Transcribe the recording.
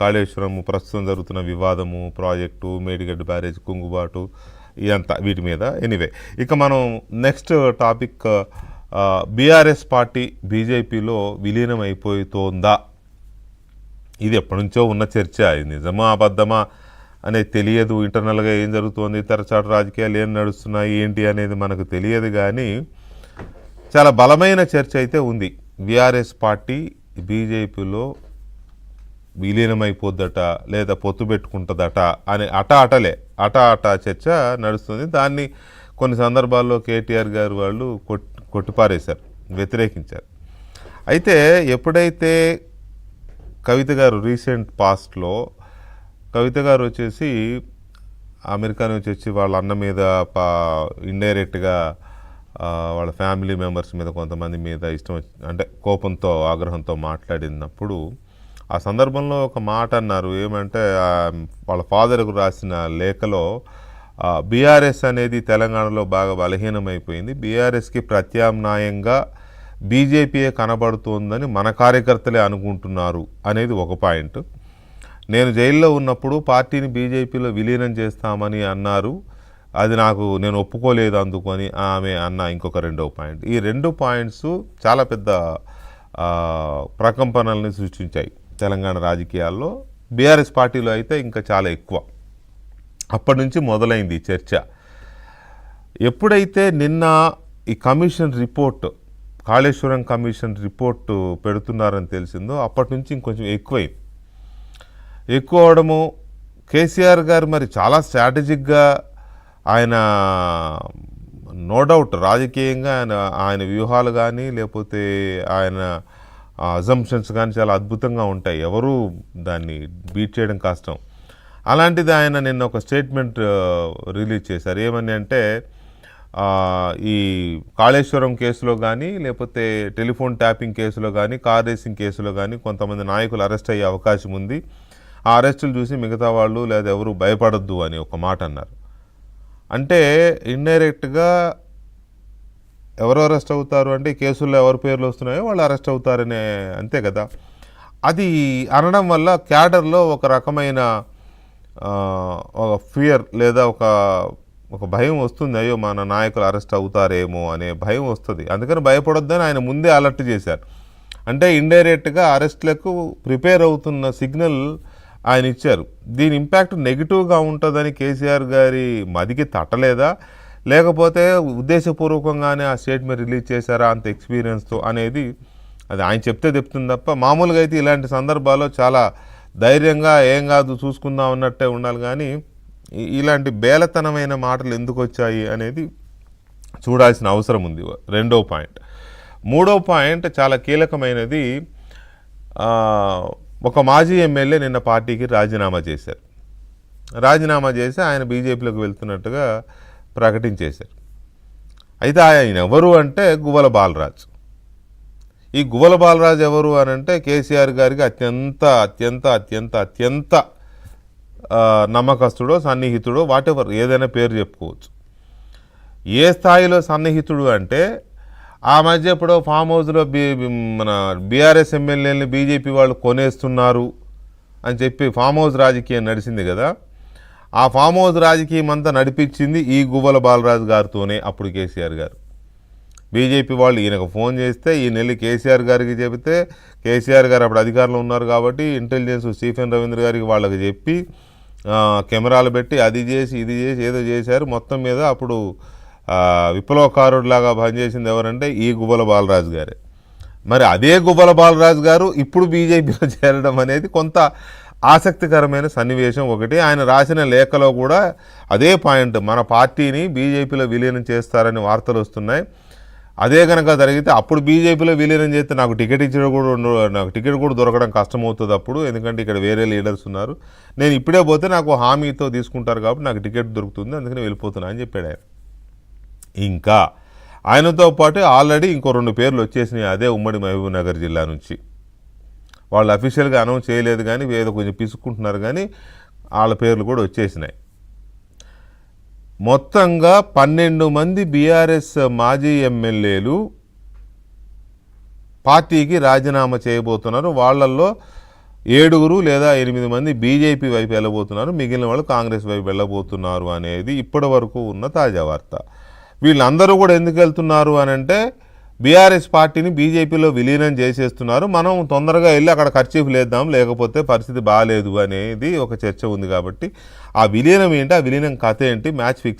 కాళేశ్వరం ప్రస్తుతం జరుగుతున్న వివాదము ప్రాజెక్టు మేడిగడ్డ బ్యారేజ్ కుంగుబాటు ఇదంతా వీటి మీద. ఎనీవే ఇక మనం నెక్స్ట్ టాపిక్ బీఆర్ఎస్ పార్టీ బీజేపీలో విలీనం అయిపోతుందా ఇది ఎప్పటి నుంచో ఉన్న చర్చ. ఇది నిజమా అబద్ధమా అనేది తెలియదు. ఇంటర్నల్గా ఏం జరుగుతోంది తెరచాటు రాజకీయాలు ఏం నడుస్తున్నాయి ఏంటి అనేది మనకు తెలియదు కానీ చాలా బలమైన చర్చ అయితే ఉంది. బీఆర్ఎస్ పార్టీ బీజేపీలో విలీనమైపోద్దట లేదా పొత్తు పెట్టుకుంటుందట అని అట అటలే. అట అట చర్చ నడుస్తుంది. దాన్ని కొన్ని సందర్భాల్లో కేటీఆర్ గారు వాళ్ళు కొట్ కొట్టిపారేశారు వ్యతిరేకించారు. అయితే ఎప్పుడైతే కవిత గారు రీసెంట్ పాస్ట్లో కవిత గారు వచ్చేసి అమెరికా నుంచి వచ్చి వాళ్ళ అన్న మీద పా ఇండైరెక్ట్గా వాళ్ళ ఫ్యామిలీ మెంబర్స్ మీద కొంతమంది మీద ఇష్టం అంటే కోపంతో ఆగ్రహంతో మాట్లాడినప్పుడు ఆ సందర్భంలో ఒక మాట అన్నారు. ఏమంటే వాళ్ళ ఫాదర్కు రాసిన లేఖలో బీఆర్ఎస్ అనేది తెలంగాణలో బాగా బలహీనమైపోయింది. బీఆర్ఎస్కి ప్రత్యామ్నాయంగా బీజేపీయే కనబడుతోందని మన కార్యకర్తలే అనుకుంటున్నారు అనేది ఒక పాయింట్. నేను జైల్లో ఉన్నప్పుడు పార్టీని బీజేపీలో విలీనం చేస్తామని అన్నారు. అది నాకు నేను ఒప్పుకోలేదు అందుకొని ఆమె అన్న ఇంకొక రెండో పాయింట్. ఈ రెండు పాయింట్స్ చాలా పెద్ద ప్రకంపనల్ని సృష్టించాయి. తెలంగాణ రాజకీయాల్లో బీఆర్ఎస్ పార్టీలో అయితే ఇంకా చాలా ఎక్కువ. అప్పటి నుంచి మొదలైంది ఈ చర్చ. ఎప్పుడైతే నిన్న ఈ commission report Kaleshwaram commission report పెడుతున్నారని తెలిసిందో అప్పటి నుంచి ఇంకొంచెం ఎక్కువైంది. ఎక్కువ అవడము కేసీఆర్ గారు మరి చాలా స్ట్రాటజిక్గా ఆయన నో డౌట్ రాజకీయంగా ఆయన ఆయన వ్యూహాలు కానీ లేకపోతే ఆయన అజంప్షన్స్ కానీ చాలా అద్భుతంగా ఉంటాయి. ఎవరు దాన్ని బీట్ చేయడం కష్టం. అలాంటిది ఆయన నిన్న ఒక స్టేట్మెంట్ రిలీజ్ చేశారు. ఏమని అంటే ఈ కాళేశ్వరం కేసులో కానీ లేకపోతే టెలిఫోన్ ట్యాపింగ్ కేసులో కానీ కార్ రేసింగ్ కేసులో కానీ కొంతమంది నాయకులు అరెస్ట్ అయ్యే అవకాశం ఉంది. ఆ అరెస్టులు చూసి మిగతా వాళ్ళు లేదా ఎవరు భయపడొద్దు అని ఒక మాట అన్నారు. అంటే ఇండైరెక్ట్గా ఎవరు అరెస్ట్ అవుతారు అంటే కేసుల్లో ఎవరి పేర్లు వస్తున్నాయో వాళ్ళు అరెస్ట్ అవుతారనే అంతే కదా. అది అనడం వల్ల క్యాడర్లో ఒక రకమైన ఒక ఫియర్ లేదా ఒక ఒక భయం వస్తుంది. అయ్యో మన నాయకులు అరెస్ట్ అవుతారేమో అనే భయం వస్తుంది. అందుకని భయపడొద్దని ఆయన ముందే అలర్ట్ చేశారు. అంటే ఇండైరెక్ట్గా అరెస్ట్లకు ప్రిపేర్ అవుతున్న సిగ్నల్ ఆయన ఇచ్చారు. దీని ఇంపాక్ట్ నెగిటివ్గా ఉంటుందని కేసీఆర్ గారి మదికి తట్టలేదా? లేకపోతే ఉద్దేశపూర్వకంగానే ఆ స్టేట్మెంట్ రిలీజ్ చేశారా అంత ఎక్స్పీరియన్స్తో అనేది అది ఆయన చెప్తే చెప్తుంది తప్ప మామూలుగా అయితే ఇలాంటి సందర్భాల్లో చాలా ధైర్యంగా ఏం కాదు చూసుకుందాం అన్నట్టే ఉండాలి కానీ ఇలాంటి బేలతనమైన మాటలు ఎందుకు వచ్చాయి అనేది చూడాల్సిన అవసరం ఉంది. రెండో పాయింట్. మూడో పాయింట్ చాలా కీలకమైనది. ఒక మాజీ ఎమ్మెల్యే నిన్న పార్టీకి రాజీనామా చేశారు. రాజీనామా చేసి ఆయన బీజేపీలోకి వెళ్తున్నట్టుగా ప్రకటించేశారు. అయితే ఆయన ఎవరు అంటే గువ్వల బాలరాజు. ఈ గువ్వల బాలరాజు ఎవరు అని అంటే కేసీఆర్ గారికి అత్యంత అత్యంత అత్యంత అత్యంత నమ్మకస్తుడో సన్నిహితుడో వాటెవర్ ఏదైనా పేరు చెప్పుకోవచ్చు. ఏ స్థాయిలో సన్నిహితుడు అంటే ఆ మధ్య ఎప్పుడో ఫామ్ హౌస్లో బీ మన బీఆర్ఎస్ ఎమ్మెల్యేలని బీజేపీ వాళ్ళు కొనేస్తున్నారు అని చెప్పి ఫామ్ హౌస్ రాజకీయం నడిచింది కదా. ఆ ఫామ్ హౌస్ రాజకీయం అంతా నడిపించింది ఈ గువ్వల బాలరాజు గారితోనే అప్పుడు కేసీఆర్ గారు. బీజేపీ వాళ్ళు ఈయనకు ఫోన్ చేస్తే ఈ వెళ్ళి కేసీఆర్ గారికి చెబితే కేసీఆర్ గారు అప్పుడు అధికారంలో ఉన్నారు కాబట్టి ఇంటెలిజెన్స్ స్టీఫెన్ రవీంద్ర గారికి వాళ్ళకి చెప్పి కెమెరాలు పెట్టి అది చేసి ఇది చేసి ఏదో చేశారు. మొత్తం మీద అప్పుడు విప్లవకారుడిలాగా పనిచేసింది ఎవరంటే ఈ గువ్వల బాలరాజు గారే. మరి అదే గువ్వల బాలరాజు గారు ఇప్పుడు బీజేపీలో చేరడం అనేది కొంత ఆసక్తికరమైన సన్నివేశం ఒకటి. ఆయన రాసిన లేఖలో కూడా అదే పాయింట్ మన పార్టీని బీజేపీలో విలీనం చేస్తారని వార్తలు వస్తున్నాయి. అదే కనుక జరిగితే అప్పుడు బీజేపీలో విలీనం చేస్తే నాకు టికెట్ ఇచ్చడం కూడా నాకు టికెట్ కూడా దొరకడం కష్టమవుతుంది అప్పుడు. ఎందుకంటే ఇక్కడ వేరే లీడర్స్ ఉన్నారు. నేను ఇప్పుడే పోతే నాకు హామీతో తీసుకుంటారు కాబట్టి నాకు టికెట్ దొరుకుతుంది అందుకని వెళ్ళిపోతున్నా అని చెప్పాడు ఆయన. ఇంకా ఆయనతో పాటు ఆల్రెడీ ఇంకో రెండు పేర్లు వచ్చేసినాయి అదే ఉమ్మడి మహబూబ్ నగర్ జిల్లా నుంచి. వాళ్ళు అఫీషియల్గా అనౌన్స్ చేయలేదు కానీ ఏదో కొంచెం పిసుక్కుంటున్నారు కానీ వాళ్ళ పేర్లు కూడా వచ్చేసినాయి. మొత్తంగా పన్నెండు మంది బీఆర్ఎస్ మాజీ ఎమ్మెల్యేలు పార్టీకి రాజీనామా చేయబోతున్నారు. వాళ్ళల్లో ఏడుగురు లేదా ఎనిమిది మంది బీజేపీ వైపు వెళ్ళబోతున్నారు. మిగిలిన వాళ్ళు కాంగ్రెస్ వైపు వెళ్ళబోతున్నారు అనేది ఇప్పటి వరకు ఉన్న తాజా వార్త. వీళ్ళందరూ కూడా ఎందుకు వెళ్తున్నారు అని అంటే బీఆర్ఎస్ పార్టీని బీజేపీలో విలీనం చేసేస్తున్నారు. మనం తొందరగా వెళ్ళి అక్కడ ఖర్చీఫ్ లేద్దాం లేకపోతే పరిస్థితి బాగాలేదు అనేది ఒక చర్చ ఉంది కాబట్టి. ఆ విలీనం ఏంటి? ఆ విలీనం కథ ఏంటి? Match fix